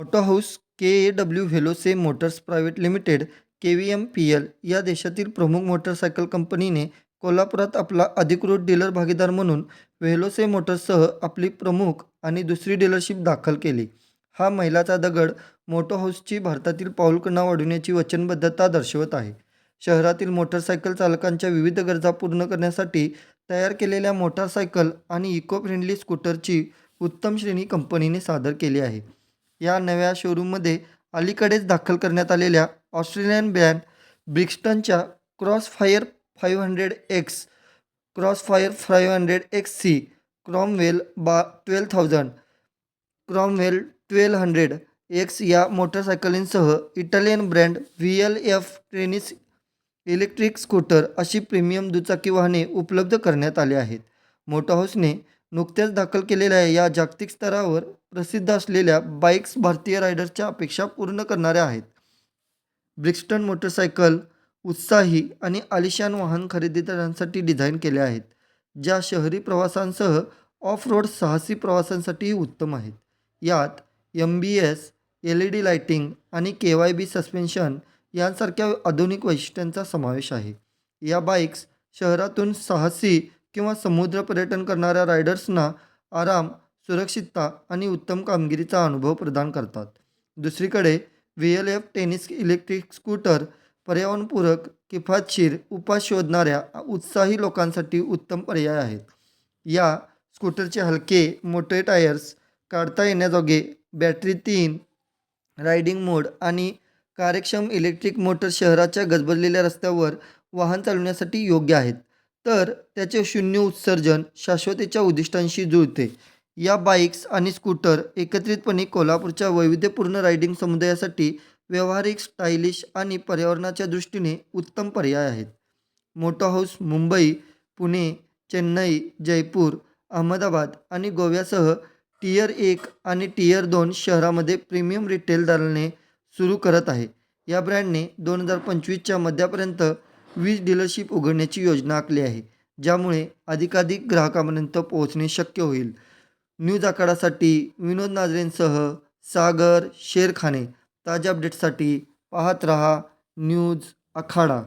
Moto House K A W Veloce motors private limited K V M P L या देशातील प्रमुख motorcycle कंपनीने कोल्हापुरात आपला अधिकृत डीलर भागीदार म्हणून व्हेलोसे मोटर्ससह आपली प्रमुख आणि दुसरी डीलरशिप दाखल केली. हा मैलाचा दगड मोटो हाऊसची भारतातील पाऊलकणा वाढविण्याची वचनबद्धता दर्शवत आहे. शहरातील मोटरसायकल चालकांच्या विविध गरजा पूर्ण करण्यासाठी तयार केलेल्या मोटारसायकल आणि इको फ्रेंडली स्कूटरची उत्तम श्रेणी कंपनीने सादर केली आहे. या नव्या शोरूममध्ये अलीकडेच दाखल करण्यात आलेल्या Australian brand ब्रिक्स्टनच्या Crossfire five hundred X Crossfire five hundred X C Cromwell बा twelve thousand Cromwell twelve hundred X या मोटरसायकलींसह Italian brand V L F Tennis electric scooter अशी प्रीमियम दुचाकी वाहने उपलब्ध करण्यात आली आहेत. मोटो हाऊसने नुकत्याच दाखल केलेल्या या जागतिक स्तरावर प्रसिद्ध असलेल्या बाईक्स भारतीय रायडर्सच्या अपेक्षा पूर्ण करणाऱ्या आहेत. ब्रिक्स्टन मोटरसायकल उत्साही आणि आलिशान वाहन खरेदीदारांसाठी डिझाईन केल्या आहेत ज्या शहरी प्रवासांसह ऑफ रोड साहसी प्रवासांसाठीही उत्तम आहेत. यात M B S L E D lighting आणि के वाय बी सस्पेन्शन यांसारख्या आधुनिक वैशिष्ट्यांचा समावेश आहे. या बाईक्स शहरातून साहसी किंवा समुद्र पर्यटन करणाऱ्या रायडर्सना आराम सुरक्षितता आणि उत्तम कामगिरीचा अनुभव प्रदान करतात. दुसरीकडे V L F Tennis electric scooter पर्यावरणपूरक किफायतशीर उपाय शोधणाऱ्या उत्साही लोकांसाठी उत्तम पर्याय आहेत. या स्कूटरचे हलके मोठे टायर्स काढता येण्याजोगे बॅटरी तीन रायडिंग मोड आणि कार्यक्षम इलेक्ट्रिक मोटर शहराच्या गजबजलेल्या रस्त्यावर वाहन चालवण्यासाठी योग्य आहेत. तर त्याचे शून्य उत्सर्जन शाश्वतेच्या उद्दिष्टांशी जुळते. या बाईक्स आणि स्कूटर एकत्रितपणे कोल्हापूरच्या वैविध्यपूर्ण रायडिंग समुदायासाठी व्यावहारिक स्टायलिश आणि पर्यावरणाच्या दृष्टीने उत्तम पर्याय आहेत. मोटो हाऊस मुंबई पुणे चेन्नई जयपूर अहमदाबाद आणि गोव्यासह टियर एक आणि टियर दोन शहरामध्ये प्रीमियम रिटेल दालने सुरू करत आहे. या ब्रँडने दोन हजार पंचवीसच्या मध्यापर्यंत वीज डीलरशिप उघडण्याची योजना आखली आहे ज्यामुळे अधिकाधिक ग्राहकांपर्यंत पोहोचणे शक्य होईल. न्यूज आखाडासाठी विनोद नाजरेंसह सागर शेरखाने ताज्या अपडेटसाठी पाहत रहा न्यूज आखाडा.